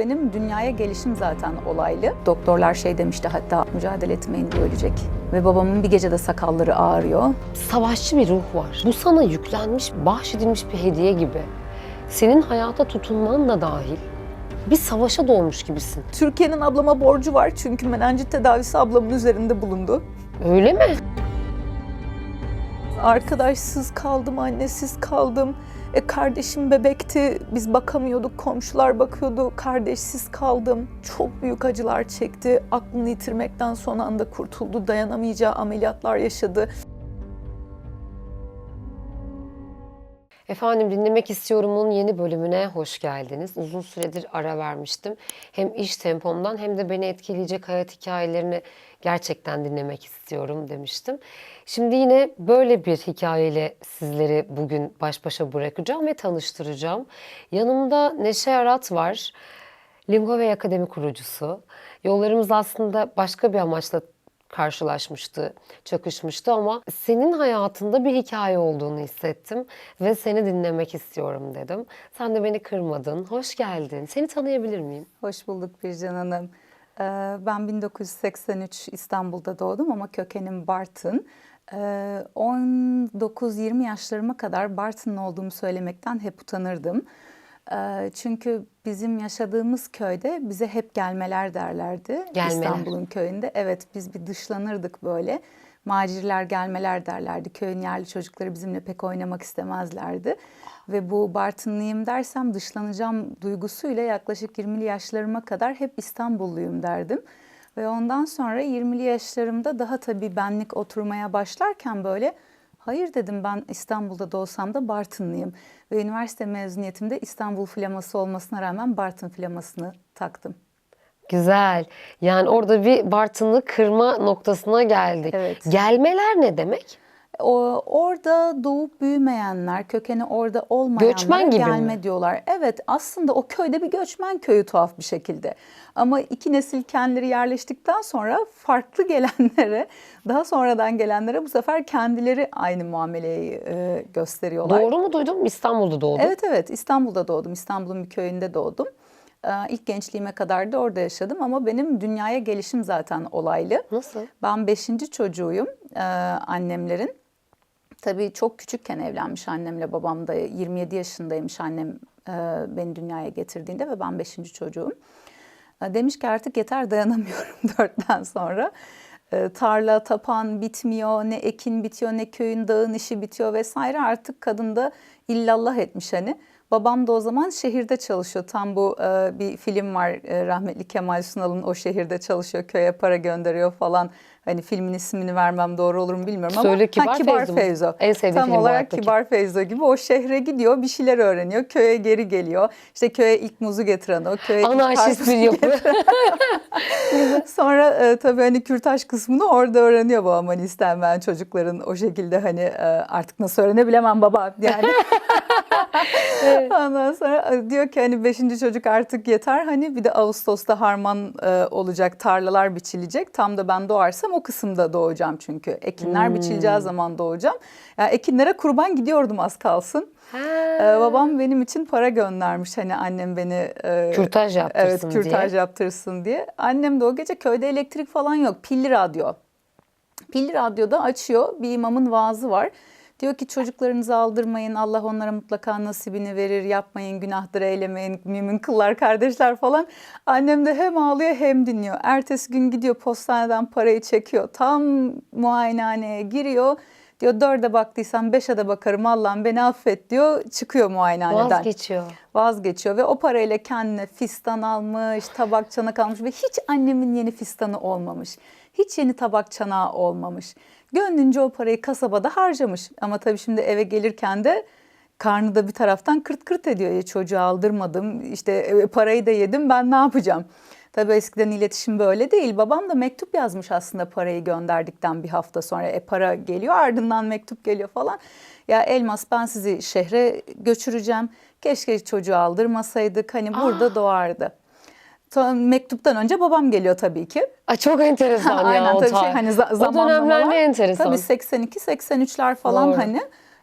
benim dünyaya gelişim zaten olaylı. Doktorlar şey demişti hatta mücadele etmeyin diye ölecek. Ve babamın bir gecede sakalları ağrıyor. Savaşçı bir ruh var. Bu sana yüklenmiş, bahşedilmiş bir hediye gibi. Senin hayata tutunman da dahil bir savaşa doğmuş gibisin. Türkiye'nin ablama borcu var çünkü menenjit tedavisi ablamın üzerinde bulundu. Öyle mi? Arkadaşsız kaldım, annesiz kaldım. E, kardeşim bebekti, biz bakamıyorduk, komşular bakıyordu, kardeşsiz kaldım. Çok büyük acılar çekti, aklını yitirmekten son anda kurtuldu, dayanamayacağı ameliyatlar yaşadı. Efendim dinlemek istiyorumun yeni bölümüne hoş geldiniz. Uzun süredir ara vermiştim. Hem iş tempomdan hem de beni etkileyecek hayat hikayelerini gerçekten dinlemek istiyorum demiştim. Şimdi yine böyle bir hikayeyle sizleri bugün baş başa bırakacağım ve tanıştıracağım. Yanımda Neşe Arat var. Lingo ve Akademi kurucusu. Yollarımız aslında başka bir amaçla karşılaşmıştı, çakışmıştı ama senin hayatında bir hikaye olduğunu hissettim ve seni dinlemek istiyorum dedim. Sen de beni kırmadın. Hoş geldin. Seni tanıyabilir miyim? Hoş bulduk Bircan Hanım. Ee, Ben 1983 İstanbul'da doğdum ama kökenim Bartın. Ee, 19-20 yaşlarıma kadar Bartınlı olduğumu söylemekten hep utanırdım. Ee, Çünkü bizim yaşadığımız köyde bize hep gelmeler derlerdi. Gelmeler. İstanbul'un köyünde. Evet biz bir dışlanırdık böyle. Macirler gelmeler derlerdi. Köyün yerli çocukları bizimle pek oynamak istemezlerdi. Ve bu Bartınlıyım dersem dışlanacağım duygusuyla yaklaşık 20'li yaşlarıma kadar hep İstanbulluyum derdim. Ve ondan sonra 20'li yaşlarımda daha tabii benlik oturmaya başlarken böyle hayır dedim ben İstanbul'da doğsam da Bartınlıyım. Ve üniversite mezuniyetimde İstanbul flaması olmasına rağmen Bartın flamasını taktım. Güzel. Yani orada bir Bartın'ı kırma noktasına geldik. Evet. Gelmeler ne demek? O, orada doğup büyümeyenler, kökeni orada Göçmen gibi gelme mi? diyorlar. Evet aslında o köyde bir göçmen köyü tuhaf bir şekilde. Ama iki nesil kendileri yerleştikten sonra farklı gelenlere, daha sonradan gelenlere bu sefer kendileri aynı muameleyi e, gösteriyorlar. Doğru mu duydum? İstanbul'da doğdun. Evet evet İstanbul'da doğdum. İstanbul'un bir köyünde doğdum. Ee, İlk gençliğime kadar da orada yaşadım ama benim dünyaya gelişim zaten olaylı. Nasıl? Ben beşinci çocuğuyum e, annemlerin. Tabii çok küçükken evlenmiş annemle babam da 27 yaşındaymış annem e, beni dünyaya getirdiğinde ve ben beşinci çocuğum. E, demiş ki artık yeter dayanamıyorum dörtten sonra. E, tarla, tapan bitmiyor, ne ekin bitiyor, ne köyün dağın işi bitiyor vesaire. Artık kadın da illallah etmiş hani. Babam da o zaman şehirde çalışıyor. Tam bu e, bir film var e, rahmetli Kemal Sunal'ın o şehirde çalışıyor, köye para gönderiyor falan. Hani filmin ismini vermem doğru olur mu bilmiyorum ama Söyle, Kibar Kibar Feyzo. En sevdiğim Tam olarak. Kibar Feyzo gibi o şehre gidiyor, bir şeyler öğreniyor, köye geri geliyor. İşte köye ilk muzu getiren o, köye Anarşist bir yapı. Sonra e, tabii hani kürtaj kısmını orada öğreniyor babam hani istenmeyen çocukların o şekilde hani e, artık nasıl öğrenebilemem baba yani. Ondan sonra e, diyor ki hani beşinci çocuk artık yeter hani bir de Ağustos'ta harman e, olacak tarlalar biçilecek. Tam da ben doğarsam o kısımda doğacağım çünkü ekinler Hmm. biçileceği zaman doğacağım. Yani ekinlere kurban gidiyordum az kalsın. Ha. E, babam benim için para göndermiş hani annem beni e, Kürtaj yaptırsın Evet kürtaj diye. yaptırsın diye. Annem de o gece köyde elektrik falan yok. Pilli radyo. Pilli radyoda açıyor. Bir imamın vaazı var. Diyor ki çocuklarınızı aldırmayın. Allah onlara mutlaka nasibini verir. Yapmayın, günahtır eylemeyin. Mümin kıllar kardeşler falan. Annem de hem ağlıyor hem dinliyor. Ertesi gün gidiyor postaneden parayı çekiyor. Tam muayenehaneye giriyor. Diyor dörde baktıysam beşe de bakarım Allah'ım beni affet diyor. Çıkıyor muayenehaneden Vazgeçiyor. vazgeçiyor ve o parayla kendine fistan almış, tabak çanak almış ve hiç annemin yeni fistanı olmamış. Hiç yeni tabak çanağı olmamış. Gönlünce o parayı kasabada harcamış. Ama tabii şimdi eve gelirken de karnı da bir taraftan kırt kırt ediyor. E, çocuğu aldırmadım, işte e, parayı da yedim ben ne yapacağım? Tabii eskiden iletişim böyle değil. Babam da mektup yazmış aslında parayı gönderdikten bir hafta sonra. E para geliyor ardından mektup geliyor falan. Ya Elmas ben sizi şehre götüreceğim. Keşke çocuğu aldırmasaydık. Hani burada doğardı. Sonra mektuptan önce babam geliyor tabii ki. Ay çok enteresan ya Aynen o tabii şey hani za- O dönemler ne enteresan. Tabii 82 83'ler falan Doğru. hani.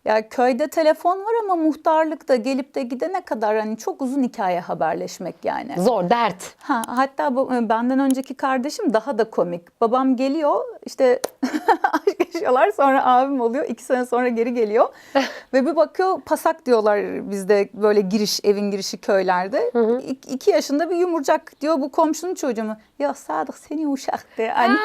Ya köyde telefon var ama muhtarlıkta gelip de gidene kadar hani çok uzun hikaye haberleşmek yani. Zor, dert. Ha, hatta bu, e, benden önceki kardeşim daha da komik. Babam geliyor işte aşk yaşıyorlar sonra abim oluyor. iki sene sonra geri geliyor. Ve bir bakıyor pasak diyorlar bizde böyle giriş evin girişi köylerde. İki, iki yaşında bir yumurcak diyor bu komşunun çocuğu mu? Ya Sadık seni uşaktı. Hani,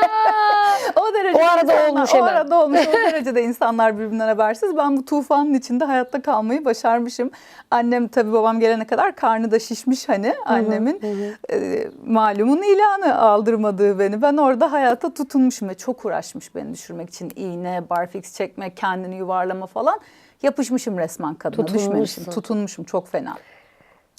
o derece O arada olmuş O hemen. arada olmuş. O derecede insanlar birbirinden habersiz. Ben bu tufanın içinde hayatta kalmayı başarmışım. Annem tabii babam gelene kadar karnı da şişmiş hani annemin. E, malumun ilanı aldırmadığı beni. Ben orada hayata tutunmuşum ve çok uğraşmış beni düşürmek için. iğne, barfix çekme, kendini yuvarlama falan. Yapışmışım resmen kadına. Düşmemişim. Tutunmuşum çok fena.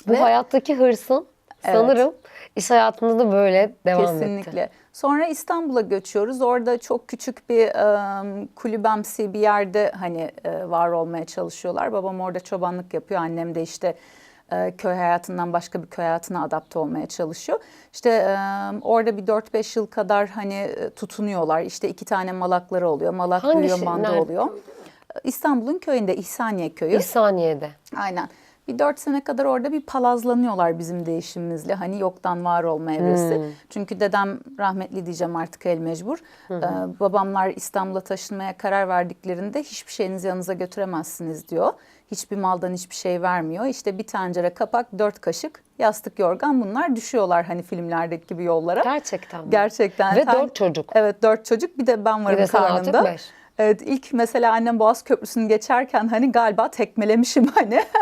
Bu Ve- hayattaki hırsın Evet. sanırım iş hayatında da böyle devam Kesinlikle. etti. Sonra İstanbul'a göçüyoruz. Orada çok küçük bir e, kulübemsi bir yerde hani e, var olmaya çalışıyorlar. Babam orada çobanlık yapıyor. Annem de işte e, köy hayatından başka bir köy hayatına adapte olmaya çalışıyor. İşte e, orada bir 4-5 yıl kadar hani e, tutunuyorlar. İşte iki tane malakları oluyor. Malak Hangi büyüyor, şey- manda nerede? oluyor. İstanbul'un köyünde İhsaniye köyü. İhsaniye'de. Aynen. Bir dört sene kadar orada bir palazlanıyorlar bizim değişimimizle. Hani yoktan var olma evresi. Çünkü dedem rahmetli diyeceğim artık el mecbur. Ee, babamlar İstanbul'a taşınmaya karar verdiklerinde hiçbir şeyinizi yanınıza götüremezsiniz diyor. Hiçbir maldan hiçbir şey vermiyor. İşte bir tencere kapak, dört kaşık, yastık yorgan bunlar düşüyorlar hani filmlerdeki gibi yollara. Gerçekten mi? Gerçekten. Ve Ten- dört çocuk. Evet dört çocuk bir de ben varım de karnında. beş. Evet ilk mesela annem Boğaz Köprüsü'nü geçerken hani galiba tekmelemişim hani.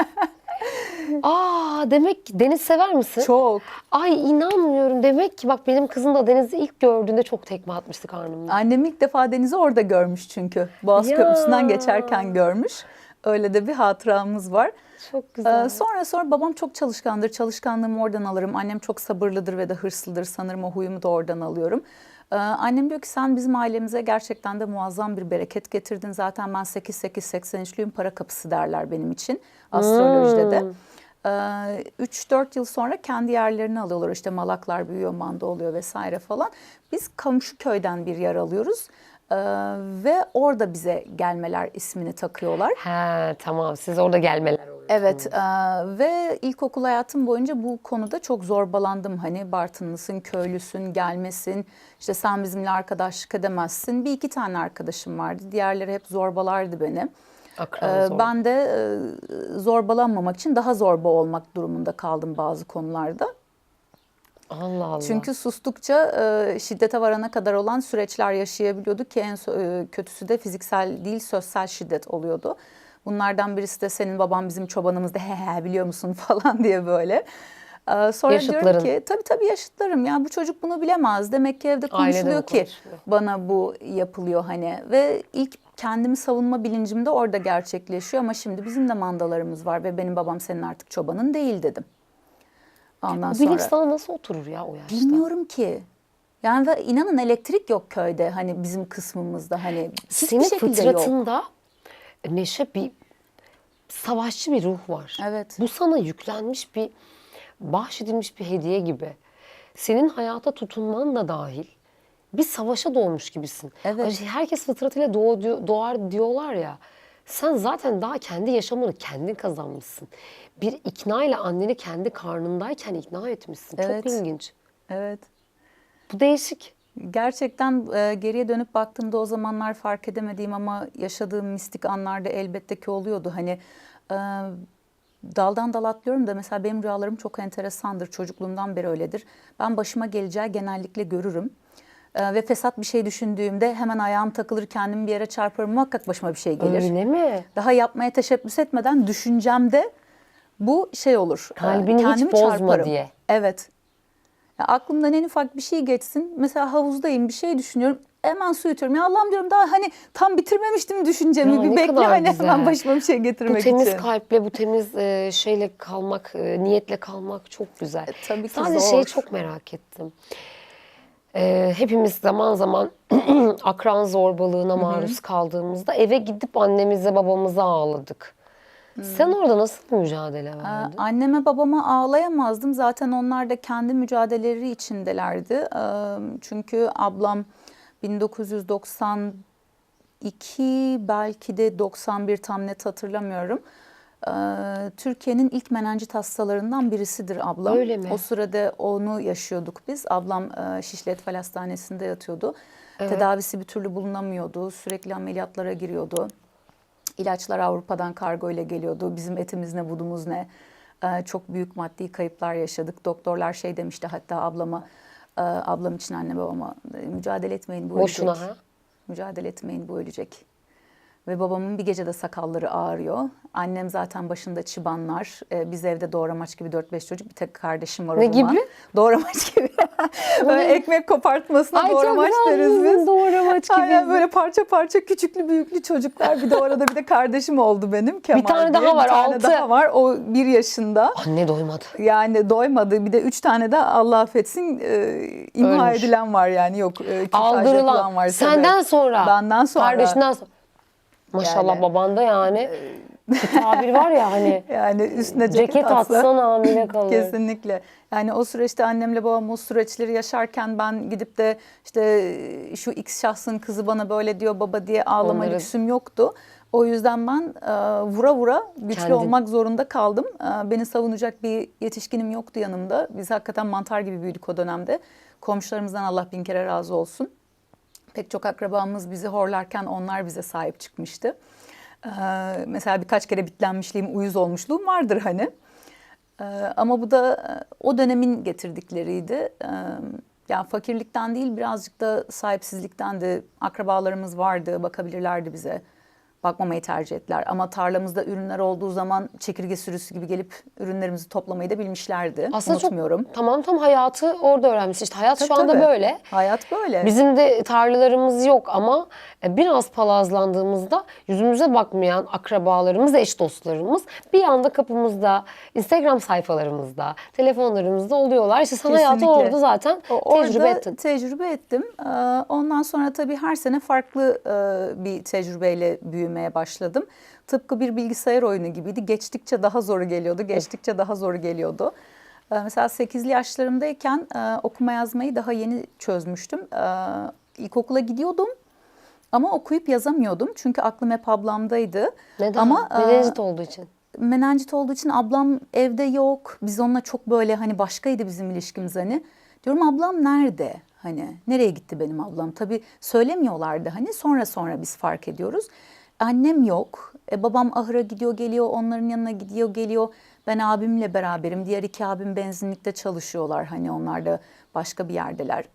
Aa demek ki deniz sever misin? Çok. Ay inanmıyorum. Demek ki bak benim kızım da denizi ilk gördüğünde çok tekme atmıştı karnımda. Annem ilk defa denizi orada görmüş çünkü. Boğaz Ya. Köprüsü'nden geçerken görmüş. Öyle de bir hatıramız var. Çok güzel. Ee, sonra sonra babam çok çalışkandır. Çalışkanlığımı oradan alırım. Annem çok sabırlıdır ve de hırslıdır. Sanırım o huyumu da oradan alıyorum. Ee, annem diyor ki sen bizim ailemize gerçekten de muazzam bir bereket getirdin. Zaten ben 8-8-83'lüyüm para kapısı derler benim için astrolojide de. Ee, 3-4 yıl sonra kendi yerlerini alıyorlar. İşte malaklar büyüyor, manda oluyor vesaire falan. Biz komşu köyden bir yer alıyoruz. Ee, ve orada bize gelmeler ismini takıyorlar. He tamam siz orada gelmeler oluyor. Evet e, ve ilkokul hayatım boyunca bu konuda çok zorbalandım. Hani Bartınlısın, köylüsün, gelmesin, işte sen bizimle arkadaşlık edemezsin. Bir iki tane arkadaşım vardı, diğerleri hep zorbalardı beni. Akran E, zor. ben de e, zorbalanmamak için daha zorba olmak durumunda kaldım bazı konularda. Allah Allah. Çünkü sustukça e, şiddete varana kadar olan süreçler yaşayabiliyorduk ki en e, kötüsü de fiziksel değil sözsel şiddet oluyordu. Bunlardan birisi de senin baban bizim çobanımızdı he he biliyor musun falan diye böyle. E, sonra diyorum ki tabii tabii yaşıtlarım ya bu çocuk bunu bilemez. Demek ki evde konuşuluyor ki konuşuluyor. bana bu yapılıyor hani ve ilk kendimi savunma bilincim de orada gerçekleşiyor ama şimdi bizim de mandalarımız var ve benim babam senin artık çobanın değil dedim. Ondan Bu sonra bilinç sana nasıl oturur ya o yaşta? Bilmiyorum ki. Yani ve inanın elektrik yok köyde hani bizim kısmımızda hani hiçbir Senin şekilde yok. fıtratında Neşe bir savaşçı bir ruh var. Evet. Bu sana yüklenmiş bir bahşedilmiş bir hediye gibi. Senin hayata tutunman da dahil bir savaşa doğmuş gibisin. Evet. Herkes fıtratıyla doğ, doğar diyorlar ya. Sen zaten daha kendi yaşamını kendin kazanmışsın. Bir ikna ile anneni kendi karnındayken ikna etmişsin. Evet. Çok ilginç. Evet. Bu değişik. Gerçekten e, geriye dönüp baktığımda o zamanlar fark edemediğim ama yaşadığım mistik anlarda elbette ki oluyordu. Hani e, daldan dal atlıyorum da mesela benim rüyalarım çok enteresandır. Çocukluğumdan beri öyledir. Ben başıma geleceği genellikle görürüm. E, ve fesat bir şey düşündüğümde hemen ayağım takılır kendimi bir yere çarparım muhakkak başıma bir şey gelir. Öyle mi? daha yapmaya teşebbüs etmeden düşüncemde bu şey olur. e, Kalbini hiç kendimi bozma çarparım. diye. Evet. Ya aklımdan en ufak bir şey geçsin. Mesela havuzdayım bir şey düşünüyorum. Hemen su yutuyorum. Ya Allah'ım diyorum daha hani tam bitirmemiştim düşüncemi. Ya bir ne bekle kadar hani güzel. hemen başıma bir şey Bu getirmek temiz için. kalple, bu temiz e, şeyle kalmak, e, niyetle kalmak çok güzel. E, tabii ki Sadece zor. şeyi çok merak ettim. E, hepimiz zaman zaman akran zorbalığına maruz kaldığımızda eve gidip annemize babamıza ağladık. Sen orada nasıl mücadele verdin? Anneme babama ağlayamazdım. Zaten onlar da kendi mücadeleleri içindelerdi. Ee, Çünkü ablam 1994 92 belki de 91 tam net hatırlamıyorum. Ee, Türkiye'nin ilk menenjit hastalarından birisidir ablam. Öyle mi? O sırada onu yaşıyorduk biz. Ablam e, Şişli Etfal Hastanesi'nde yatıyordu. Tedavisi bir türlü bulunamıyordu. Sürekli ameliyatlara giriyordu. İlaçlar Avrupa'dan kargo ile geliyordu. Bizim etimiz ne, budumuz ne. Ee, çok büyük maddi kayıplar yaşadık. Doktorlar şey demişti hatta ablama, e, ablam için anne babama mücadele etmeyin bu Boşuna ölecek. ha? Mücadele etmeyin bu ölecek. Ve babamın bir gecede sakalları ağrıyor. Annem zaten başında çıbanlar. Ee, biz evde doğramaç gibi 4-5 çocuk. Bir tek kardeşim var Ne zaman. gibi? Doğramaç gibi. böyle ekmek kopartmasına Ay çok doğramaç deriz güzel biz. doğramaç gibi. Aynen böyle parça parça küçüklü büyüklü çocuklar. Bir de orada bir de kardeşim oldu benim Kemal tane diye. daha var, Bir tane altı. daha var. O bir yaşında. Anne doymadı. Yani doymadı. Bir de üç tane de Allah affetsin e, imha Ölmüş. edilen var yani. Yok e, yapılan Aldırılan. var. tabii. Senden sonra. Benden sonra. Kardeşinden sonra. Maşallah Yani. babanda yani bir tabir var ya hani Yani üstüne ceket, ceket atsa. atsan hamile kalır. Kesinlikle. Yani o süreçte annemle babam o süreçleri yaşarken ben gidip de işte şu X şahsın kızı bana böyle diyor baba diye ağlama Onları- lüksüm yoktu. O yüzden ben e, vura vura güçlü Kendin. olmak zorunda kaldım. E, beni savunacak bir yetişkinim yoktu yanımda. Biz hakikaten mantar gibi büyüdük o dönemde. Komşularımızdan Allah bin kere razı olsun. Pek çok akrabamız bizi horlarken onlar bize sahip çıkmıştı. Ee, mesela birkaç kere bitlenmişliğim, uyuz olmuşluğum vardır hani. Ee, ama bu da e, o dönemin getirdikleriydi. Ee, yani fakirlikten değil birazcık da sahipsizlikten de akrabalarımız vardı, bakabilirlerdi bize. Bakmamayı tercih ettiler. Ama tarlamızda ürünler olduğu zaman çekirge sürüsü gibi gelip ürünlerimizi toplamayı da bilmişlerdi. Aslında Unutmuyorum. çok tamam tam hayatı orada öğrenmiş. İşte hayat şu Tabii, anda tabii. böyle. Hayat böyle. Bizim de tarlalarımız yok ama e, biraz palazlandığımızda yüzümüze bakmayan akrabalarımız, eş dostlarımız bir anda kapımızda, Instagram sayfalarımızda, telefonlarımızda oluyorlar. İşte sen hayatı orada zaten O- tecrübe orada ettin. Tecrübe ettim. Ee, Ondan sonra tabii her sene farklı e, bir tecrübeyle büyümeye başladım. Tıpkı bir bilgisayar oyunu gibiydi. Geçtikçe daha zoru geliyordu, geçtikçe daha zoru geliyordu. Ee, Mesela 8'li yaşlarımdayken e, okuma yazmayı daha yeni çözmüştüm. Ee, İlkokula gidiyordum ama okuyup yazamıyordum. Çünkü aklım hep ablamdaydı. Neden? Ama e, Menenjit olduğu için. menenjit olduğu için ablam evde yok. Biz onunla çok böyle hani başkaydı bizim ilişkimiz hani. Diyorum ablam nerede? Hani nereye gitti benim ablam? Tabii söylemiyorlardı hani sonra sonra biz fark ediyoruz. Annem yok. E, babam ahıra gidiyor geliyor onların yanına gidiyor geliyor. Ben abimle beraberim. Diğer iki abim benzinlikte çalışıyorlar. Hani onlar da başka bir yerdeler.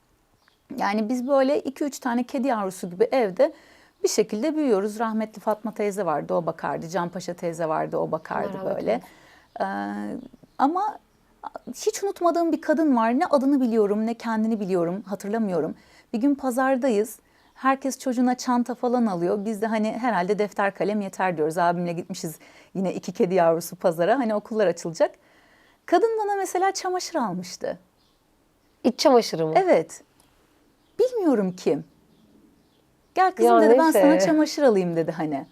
Yani biz böyle 2-3 tane kedi yavrusu gibi evde bir şekilde büyüyoruz. Rahmetli Fatma teyze vardı o bakardı. Canpaşa teyze vardı o bakardı rahmet böyle. Ee, ama hiç unutmadığım bir kadın var. Ne adını biliyorum ne kendini biliyorum hatırlamıyorum. Bir gün pazardayız. Herkes çocuğuna çanta falan alıyor. Biz de hani herhalde defter kalem yeter diyoruz. Abimle gitmişiz yine iki kedi yavrusu pazara. Hani okullar açılacak. Kadın bana mesela çamaşır almıştı. İç çamaşırı mı? Evet. Bilmiyorum kim. Gel kızım Ya dedi ben neyse. sana çamaşır alayım dedi hani.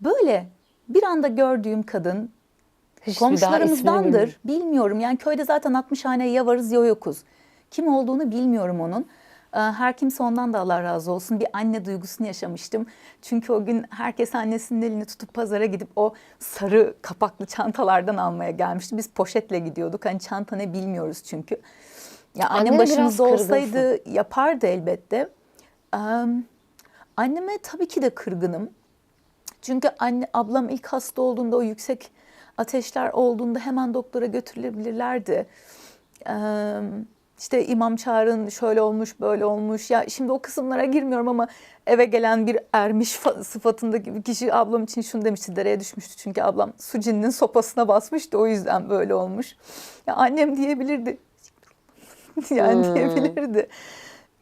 Böyle bir anda gördüğüm kadın Hiç bir daha ismini komşularımızdandır. bilmiyorum. Yani köyde zaten 60 hane ya varız ya yokuz. Kim olduğunu bilmiyorum onun. Ee, Her kimse ondan da Allah razı olsun. Bir anne duygusunu yaşamıştım. Çünkü o gün herkes annesinin elini tutup pazara gidip o sarı kapaklı çantalardan almaya gelmişti. Biz poşetle gidiyorduk. Hani çanta ne bilmiyoruz çünkü. Ya annem Annene başımızda olsaydı yapardı elbette. Ee, Anneme tabii ki de kırgınım. Çünkü anne ablam ilk hasta olduğunda o yüksek ateşler olduğunda hemen doktora götürülebilirlerdi. Ee, işte imam çağırın şöyle olmuş böyle olmuş. Ya şimdi o kısımlara girmiyorum ama eve gelen bir ermiş fa- sıfatındaki bir kişi ablam için şunu demişti dereye düşmüştü. Çünkü ablam su cininin sopasına basmıştı o yüzden böyle olmuş. Ya annem diyebilirdi. yani Hmm. diyebilirdi.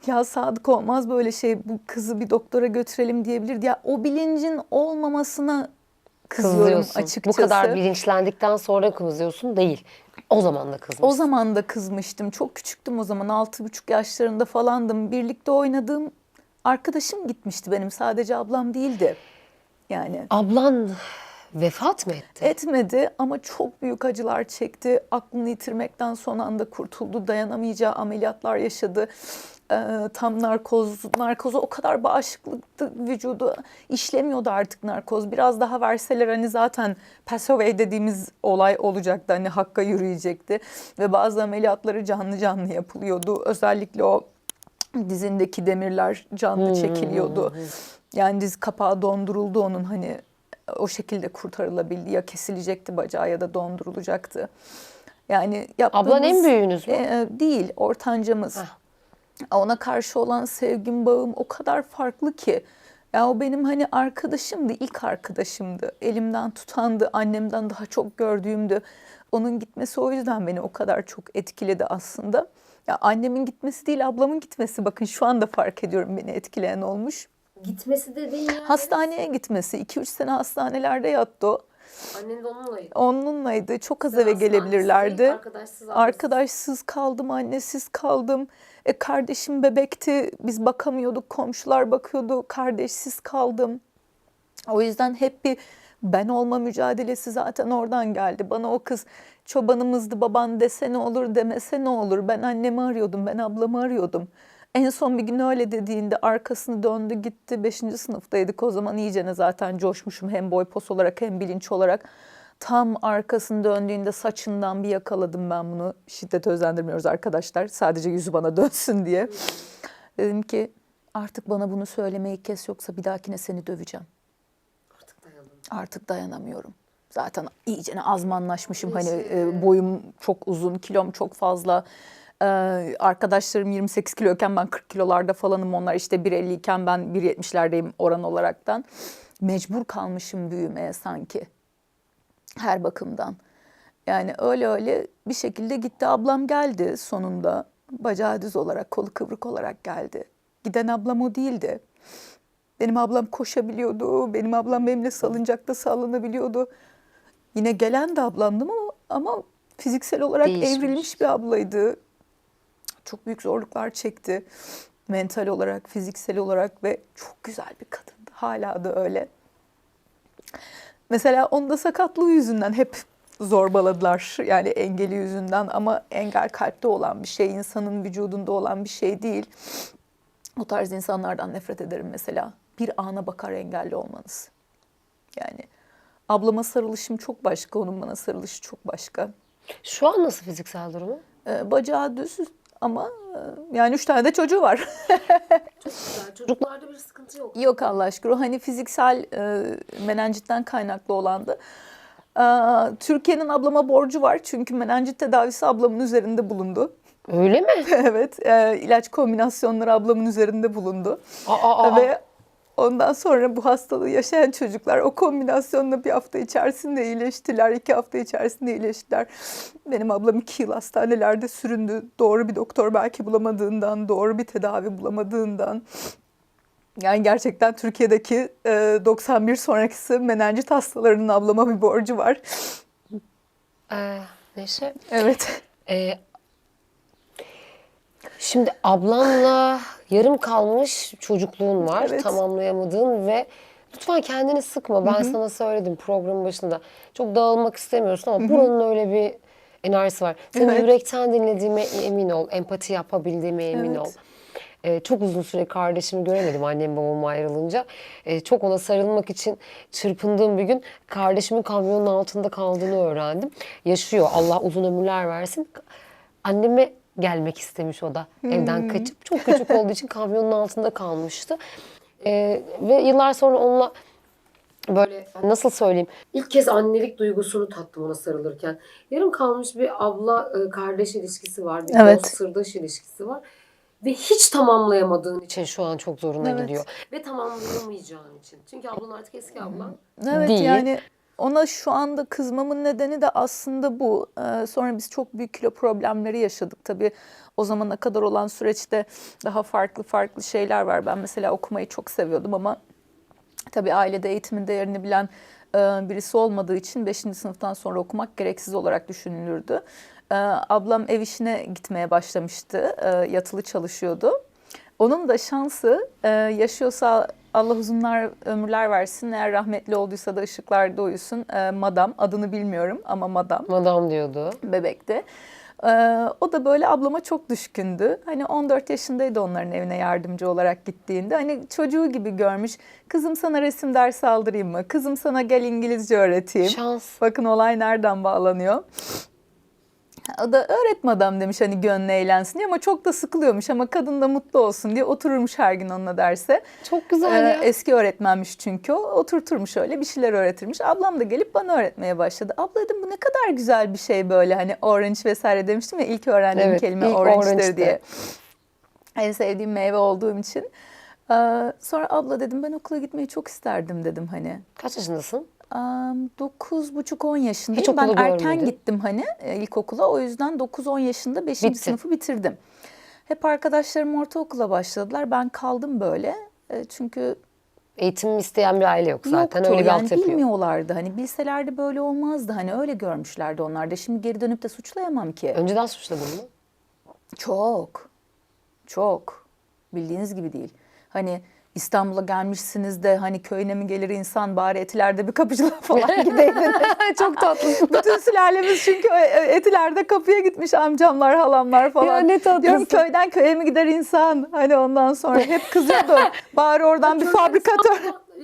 Ya Sadık olmaz böyle şey bu kızı bir doktora götürelim diyebilirdi. Ya o bilincin olmamasına kızıyorum Kızıyorsun. açıkçası. Bu kadar bilinçlendikten sonra kızıyorsun değil. O zaman da kızmışsın. O zaman da kızmıştım. Çok küçüktüm o zaman. Altı buçuk yaşlarında falandım. Birlikte oynadığım arkadaşım gitmişti benim. Sadece ablam değildi. Yani Ablan Vefat mı etti? Etmedi ama çok büyük acılar çekti. Aklını yitirmekten son anda kurtuldu. Dayanamayacağı ameliyatlar yaşadı. Ee, tam narkoz, narkoza o kadar bağışıklıktı vücudu. işlemiyordu artık narkoz. Biraz daha verseler hani zaten pass away dediğimiz olay olacaktı. Hani hakka yürüyecekti. Ve bazı ameliyatları canlı canlı yapılıyordu. Özellikle o dizindeki demirler canlı çekiliyordu. Yani diz kapağı donduruldu onun hani o şekilde kurtarılabildi. Ya kesilecekti bacağı ya da dondurulacaktı. Yani yaptığımız... Ablan en büyüğünüz mü? E, değil, ortancamız. Heh. Ona karşı olan sevgim, bağım o kadar farklı ki. Ya o benim hani arkadaşımdı, ilk arkadaşımdı. Elimden tutandı, annemden daha çok gördüğümdü. Onun gitmesi o yüzden beni o kadar çok etkiledi aslında. Ya annemin gitmesi değil, ablamın gitmesi bakın şu anda fark ediyorum beni etkileyen olmuş. Gitmesi dediğin yani. Hastaneye gitmesi, 2-3 sene hastanelerde yattı o. Annen de onunlaydı. Onunlaydı, çok az eve gelebilirlerdi. Arkadaşsız Arkadaşsız kaldım, annesiz kaldım. E, kardeşim bebekti, biz bakamıyorduk, komşular bakıyordu, kardeşsiz kaldım. O yüzden hep bir ben olma mücadelesi zaten oradan geldi. Bana o kız çobanımızdı, baban dese ne olur, demese ne olur. Ben annemi arıyordum, ben ablamı arıyordum. En son bir gün öyle dediğinde arkasını döndü gitti. Beşinci sınıftaydık o zaman iyicene zaten coşmuşum hem boy pos olarak hem bilinç olarak. Tam arkasını döndüğünde saçından bir yakaladım ben bunu. Şiddet özendirmiyoruz arkadaşlar. Sadece yüzü bana dönsün diye. Dedim ki artık bana bunu söylemeyi kes yoksa bir dahakine seni döveceğim. Artık dayandım. Artık dayanamıyorum. Zaten iyicene azmanlaşmışım. Hani e, boyum çok uzun, kilom çok fazla. Ee, arkadaşlarım 28 kiloyken ben 40 kilolarda falanım. Onlar işte 1.50 iken ben 1.70'lerdeyim oran olaraktan. Mecbur kalmışım büyümeye sanki. Her bakımdan. Yani öyle öyle bir şekilde gitti. Ablam geldi sonunda. Bacağı düz olarak, kolu kıvrık olarak geldi. Giden ablam o değildi. Benim ablam koşabiliyordu. Benim ablam benimle salıncakta sallanabiliyordu. Yine gelen de ablamdım ama, ama fiziksel olarak Değişmiş. evrilmiş bir ablaydı. Çok büyük zorluklar çekti. Mental olarak, fiziksel olarak ve çok güzel bir kadındı. Hala da öyle. Mesela onda sakatlığı yüzünden hep zorbaladılar. Yani engeli yüzünden ama engel kalpte olan bir şey, insanın vücudunda olan bir şey değil. O tarz insanlardan nefret ederim mesela. Bir ana bakar engelli olmanız. Yani ablama sarılışım çok başka, onun bana sarılışı çok başka. Şu an nasıl fiziksel durumu? Ee, bacağı düz ama e, yani üç tane de çocuğu var. Güzel. Çocuklarda bir sıkıntı yok. Yok Allah aşkına. O hani fiziksel e, menenjitten kaynaklı olandı. Ee, Türkiye'nin ablama borcu var çünkü menenjit tedavisi ablamın üzerinde bulundu. Öyle mi? evet, e, ilaç kombinasyonları ablamın üzerinde bulundu. Aa, aa, Ve ondan sonra bu hastalığı yaşayan çocuklar o kombinasyonla bir hafta içerisinde iyileştiler, iki hafta içerisinde iyileştiler. Benim ablam iki yıl hastanelerde süründü. Doğru bir doktor belki bulamadığından, doğru bir tedavi bulamadığından. Yani gerçekten Türkiye'deki e, 91 sonrakisi menenjit hastalarının ablama bir borcu var. Ee, Neşe, Evet. e, şimdi ablanla yarım kalmış çocukluğun var, Evet. tamamlayamadığın ve lütfen kendini sıkma. Ben sana söyledim programın başında. Çok dağılmak istemiyorsun ama buranın öyle bir enerjisi var. Senin Evet. yürekten dinlediğime emin ol, empati yapabildiğime emin Evet. ol. Ee, çok uzun süre kardeşimi göremedim annem babam ayrılınca. Ee, çok ona sarılmak için çırpındığım bir gün kardeşimin kamyonun altında kaldığını öğrendim. Yaşıyor Allah uzun ömürler versin. Anneme gelmek istemiş o da evden kaçıp. Çok küçük olduğu için kamyonun altında kalmıştı. Ee, ve yıllar sonra onunla böyle nasıl söyleyeyim ilk kez annelik duygusunu tattım ona sarılırken. Yarım kalmış bir abla e, kardeş ilişkisi var. Bir Evet. sırdaş ilişkisi var. Ve hiç tamamlayamadığın için şu an çok zoruna Evet. gidiyor. Ve tamamlayamayacağın için. Çünkü ablan artık eski ablan. Evet Değil. yani ona şu anda kızmamın nedeni de aslında bu. Ee, sonra biz çok büyük kilo problemleri yaşadık. Tabii o zamana kadar olan süreçte daha farklı farklı şeyler var. Ben mesela okumayı çok seviyordum ama tabii ailede eğitimin değerini bilen e, birisi olmadığı için 5. sınıftan sonra okumak gereksiz olarak düşünülürdü. Ee, Ablam ev işine gitmeye başlamıştı. Ee, Yatılı çalışıyordu. Onun da şansı e, yaşıyorsa Allah uzunlar ömürler versin. Eğer rahmetli olduysa da ışıklarda uyusun. Ee, madam adını bilmiyorum ama madam Madam diyordu. bebekte. Ee, o da böyle ablama çok düşkündü. Hani 14 yaşındaydı onların evine yardımcı olarak gittiğinde. Hani çocuğu gibi görmüş. Kızım sana resim dersi aldırayım mı? Kızım sana gel İngilizce öğreteyim. Şans. Bakın olay nereden bağlanıyor. O da öğretme adam demiş hani gönlü eğlensin diye ama çok da sıkılıyormuş ama kadın da mutlu olsun diye otururmuş her gün onunla derse. Çok güzel Ee, ya. eski öğretmenmiş çünkü o. Oturturmuş öyle bir şeyler öğretirmiş. Ablam da gelip bana öğretmeye başladı. Abla dedim bu ne kadar güzel bir şey böyle hani orange vesaire demiştim ya ilk öğrendiğim Evet, kelime ilk orange'dir orange'dı. diye. En sevdiğim meyve olduğum için. Ee, sonra abla dedim ben okula gitmeyi çok isterdim dedim hani. Kaç yaşındasın? Dokuz buçuk on yaşındayım. Hiç ben erken görmedin. gittim hani e, ilkokula. O yüzden 9-10 yaşında 5. Bitti. sınıfı bitirdim. Hep arkadaşlarım ortaokula başladılar. Ben kaldım böyle. E, Çünkü Eğitim isteyen bir aile yok zaten. yoktu. Öyle bir yani altyapı yok. bilmiyorlardı. Hani bilselerdi böyle olmazdı. Hani öyle görmüşlerdi onlar da. Şimdi geri dönüp de suçlayamam ki. Önceden suçladın mı? Çok. Çok. Bildiğiniz gibi değil. Hani İstanbul'a gelmişsiniz de hani köyüne mi gelir insan bari etilerde bir kapıcılığa falan gideydin. Çok tatlı. Bütün sülalemiz çünkü e, etilerde kapıya gitmiş amcamlar, halamlar falan. Ya ne tatlısın. Diyorum köyden köye mi gider insan? Hani ondan sonra hep kızıyordum. Bari oradan bir fabrikatör.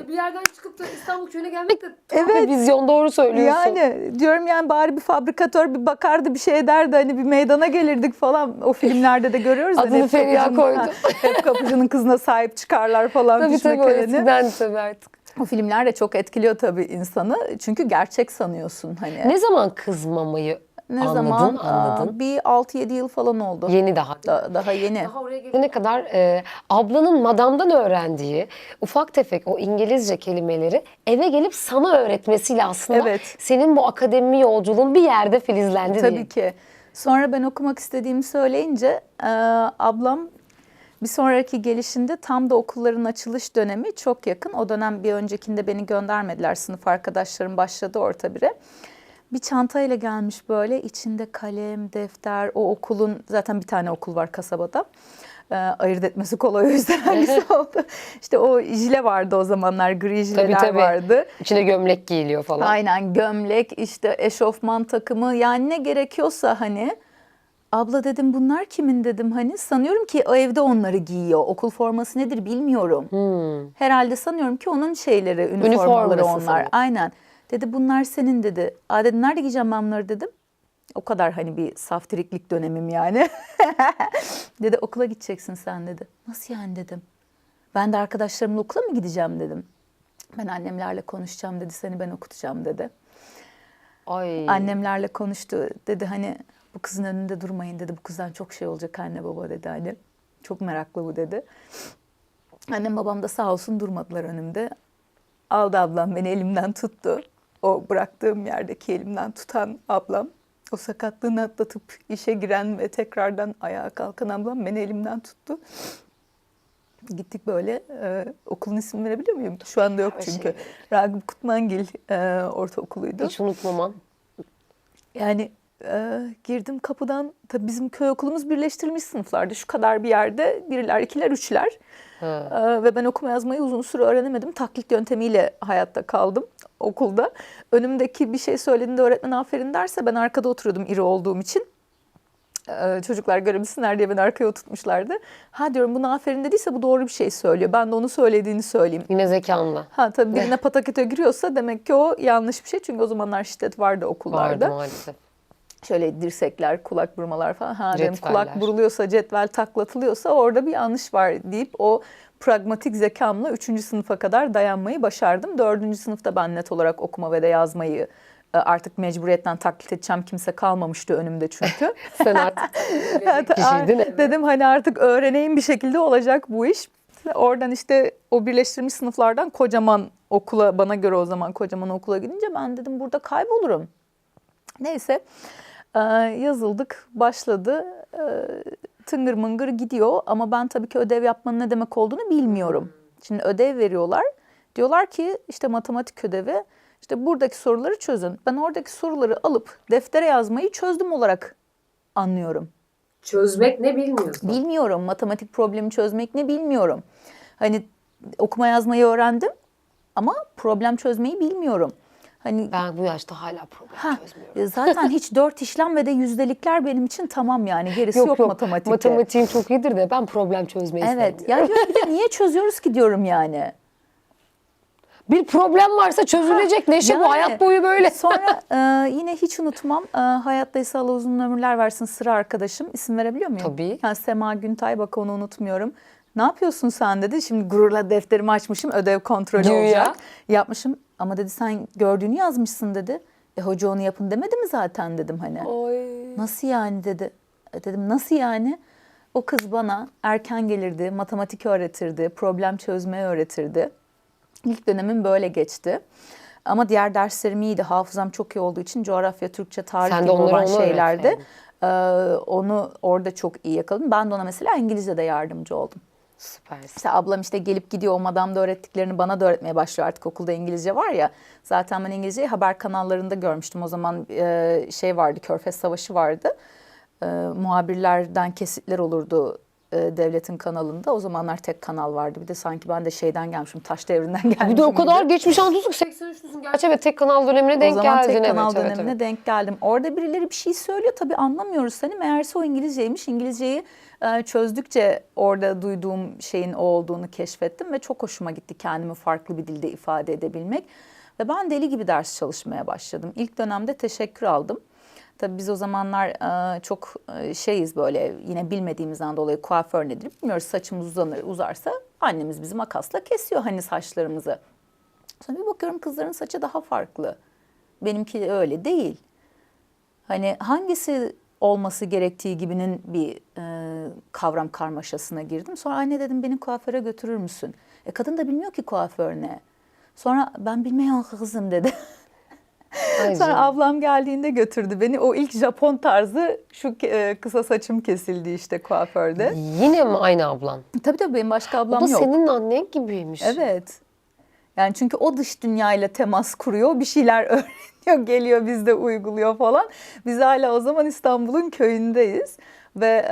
Bir yerden çıkıp da İstanbul köyüne gelmek de Evet. vizyon doğru söylüyorsun. Yani diyorum yani bari bir fabrikatör bir bakardı bir şey ederdi hani bir meydana gelirdik falan. O filmlerde de görüyoruz. Adını hep Feriha kapıcının- koydu. Ha, Hep kapıcının kızına sahip çıkarlar falan. Tabii tabii o eskiden tabii artık. O filmler de çok etkiliyor tabii insanı. Çünkü gerçek sanıyorsun hani. Ne zaman kızmamayı Ne anladın? zaman? anladın? Aa, bir 6-7 yıl falan oldu. Yeni daha. Da- daha yeni. Daha oraya gelene kadar e, ablanın madamdan öğrendiği ufak tefek o İngilizce kelimeleri eve gelip sana öğretmesiyle aslında Evet. senin bu akademi yolculuğun bir yerde filizlendi Tabii diyeyim. ki. Sonra ben okumak istediğimi söyleyince e, ablam bir sonraki gelişinde tam da okulların açılış dönemi çok yakın. O dönem bir öncekinde beni göndermediler. Sınıf arkadaşlarım başladı orta bire. Bir çantayla gelmiş böyle içinde kalem, defter, o okulun zaten bir tane okul var kasabada. E, ayırt etmesi kolay o yüzden hangisi oldu. İşte o jile vardı o zamanlar gri jileler tabii. vardı. İçine gömlek giyiliyor falan. Aynen gömlek işte eşofman takımı yani ne gerekiyorsa hani abla dedim bunlar kimin dedim hani sanıyorum ki o evde onları giyiyor okul forması nedir bilmiyorum. Herhalde sanıyorum ki onun şeyleri üniformaları Üniforması onlar sanırım. aynen. Dedi bunlar senin dedi. Aa dedim nerede giyeceğim ben bunları dedim. O kadar hani bir saftiriklik dönemim yani. dedi okula gideceksin sen dedi. Nasıl yani dedim. Ben de arkadaşlarımla okula mı gideceğim dedim. Ben annemlerle konuşacağım dedi seni ben okutacağım dedi. Ay. Annemlerle konuştu dedi hani bu kızın önünde durmayın dedi. Bu kızdan çok şey olacak anne baba dedi hani. Çok meraklı bu dedi. Annem babam da sağ olsun durmadılar önümde. Aldı ablam beni elimden tuttu. O bıraktığım yerdeki elimden tutan ablam. O sakatlığını atlatıp işe giren ve tekrardan ayağa kalkan ablam beni elimden tuttu. Gittik böyle e, okulun ismini verebiliyor muyum? Şu anda yok çünkü. şey. Ragıp Kutmangil e, ortaokuluydu. Hiç unutmamam. Yani e, girdim kapıdan tabii bizim köy okulumuz birleştirilmiş sınıflardı. Şu kadar bir yerde birler, ikiler, üçler. Ha. E, ve ben okuma yazmayı uzun süre öğrenemedim. Taklit yöntemiyle hayatta kaldım okulda. Önümdeki bir şey söylediğinde öğretmen aferin derse ben arkada oturuyordum iri olduğum için. E, çocuklar görebilsinler diye beni arkaya oturtmuşlardı. Ha diyorum buna aferin dediyse bu doğru bir şey söylüyor. Ben de onu söylediğini söyleyeyim. Yine zekanla. Ha tabii birine patakete giriyorsa demek ki o yanlış bir şey. Çünkü o zamanlar şiddet vardı okullarda. Vardı maalesef. Şöyle dirsekler, kulak burmalar falan. Ha dedim kulak buruluyorsa, cetvel taklatılıyorsa orada bir yanlış var deyip o pragmatik zekamla 3. sınıfa kadar dayanmayı başardım. 4. sınıfta ben net olarak okuma ve de yazmayı e, artık mecburiyetten taklit edeceğim kimse kalmamıştı önümde çünkü. Sen artık kişiydin. evet. Dedim hani artık öğreneyim bir şekilde olacak bu iş. Oradan işte o birleştirilmiş sınıflardan kocaman okula bana göre o zaman kocaman okula gidince ben dedim burada kaybolurum. Neyse yazıldık başladı E, tıngır mıngır gidiyor ama ben tabii ki ödev yapmanın ne demek olduğunu bilmiyorum. Şimdi ödev veriyorlar diyorlar ki işte matematik ödevi işte buradaki soruları çözün. Ben oradaki soruları alıp deftere yazmayı çözdüm olarak anlıyorum. Çözmek ne bilmiyorsun. Bilmiyorum matematik problemi çözmek ne bilmiyorum. Hani okuma yazmayı öğrendim ama problem çözmeyi bilmiyorum. Hani Ben bu yaşta hala problem Ha, çözmüyorum. e, zaten hiç dört işlem ve de yüzdelikler benim için tamam yani gerisi yok, matematikte. Matematiğim çok iyidir de ben problem çözmeyi Evet. Ya diyorum bir de niye çözüyoruz ki diyorum yani. Bir problem varsa çözülecek Neşe bu Yani hayat boyu böyle. Sonra e, yine hiç unutmam. E, hayattaysa Allah uzun ömürler versin sıra arkadaşım. İsim verebiliyor muyum? Tabii. Ha, Sema Güntay bak onu unutmuyorum. Ne yapıyorsun sen dedi. Şimdi gururla defterimi açmışım. Ödev kontrolü Güya. olacak. Yapmışım. Ama dedi sen gördüğünü yazmışsın dedi. E hoca onu yapın demedi mi zaten dedim hani. Oy. Nasıl yani dedi. E dedim nasıl yani? O kız bana erken gelirdi, matematik öğretirdi, problem çözmeyi öğretirdi. İlk dönemim böyle geçti. Ama diğer derslerim iyiydi. Hafızam çok iyi olduğu için coğrafya, Türkçe, tarih Sen gibi olan şeylerde e, onu orada çok iyi yakaladım. Ben de ona mesela İngilizce'de yardımcı oldum. Süpersin. İşte ablam işte gelip gidiyor o madamda öğrettiklerini bana da öğretmeye başlıyor artık okulda İngilizce var ya. Zaten ben İngilizceyi haber kanallarında görmüştüm. O zaman e, şey vardı Körfez Savaşı vardı. E, muhabirlerden kesitler olurdu e, devletin kanalında. O zamanlar tek kanal vardı. Bir de sanki ben de şeyden gelmişim taş devrinden gelmişim. Bir de o kadar geçmiş anlatıyorsun 83'lüsün. Gerçi evet tek kanal dönemine denk o zaman geldin. tek kanal evet, dönemine evet. denk geldim. Orada birileri bir şey söylüyor tabii anlamıyoruz hani meğerse o İngilizceymiş. İngilizceyi çözdükçe orada duyduğum şeyin o olduğunu keşfettim ve çok hoşuma gitti kendimi farklı bir dilde ifade edebilmek. Ve ben deli gibi ders çalışmaya başladım. İlk dönemde teşekkür aldım. Tabii biz o zamanlar e, çok e, şeyiz böyle yine bilmediğimizden dolayı kuaför nedir bilmiyoruz. Saçımız uzanır uzarsa annemiz bizi makasla kesiyor hani saçlarımızı. Sonra bir bakıyorum kızların saçı daha farklı. Benimki öyle değil. Hani hangisi olması gerektiği gibinin bir e, kavram karmaşasına girdim. Sonra anne dedim beni kuaföre götürür müsün? E kadın da bilmiyor ki kuaför ne. Sonra ben bilmiyorum kızım dedi. Ay Sonra ablam geldiğinde götürdü beni. O ilk Japon tarzı şu e, kısa saçım kesildi işte kuaförde. Yine mi aynı ablan? Tabii tabii benim başka O ablam da yok. senin annen gibiymiş. Evet. Yani çünkü o dış dünyayla temas kuruyor, bir şeyler öğreniyor, geliyor bizde uyguluyor falan. Biz hala o zaman İstanbul'un köyündeyiz ve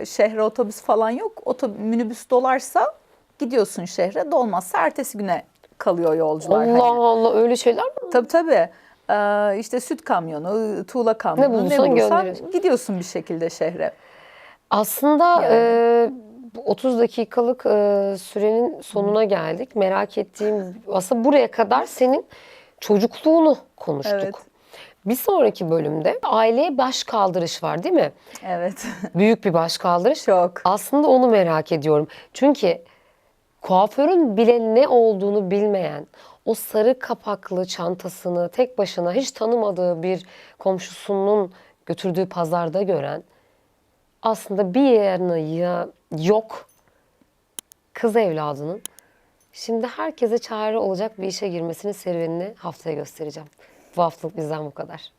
e, şehre otobüs falan yok. Otobüs, minibüs dolarsa gidiyorsun şehre, dolmazsa ertesi güne kalıyor yolcular. Allah hani. Allah öyle şeyler mi? Tabii tabii. Ee, işte süt kamyonu, tuğla kamyonu ne bulursan bulursan, gönderiyorsun. gidiyorsun bir şekilde şehre. Aslında Yani. e, bu 30 dakikalık e, sürenin sonuna geldik. Merak ettiğim aslında buraya kadar senin çocukluğunu konuştuk. Evet. Bir sonraki bölümde aileye baş kaldırış var değil mi? Evet. Büyük bir baş kaldırış. Çok. Aslında onu merak ediyorum. Çünkü kuaförün bile ne olduğunu bilmeyen, o sarı kapaklı çantasını tek başına hiç tanımadığı bir komşusunun götürdüğü pazarda gören aslında bir yanı ya yok kız evladının şimdi herkese çare olacak bir işe girmesinin serüvenini haftaya göstereceğim. Bu haftalık bizden bu kadar.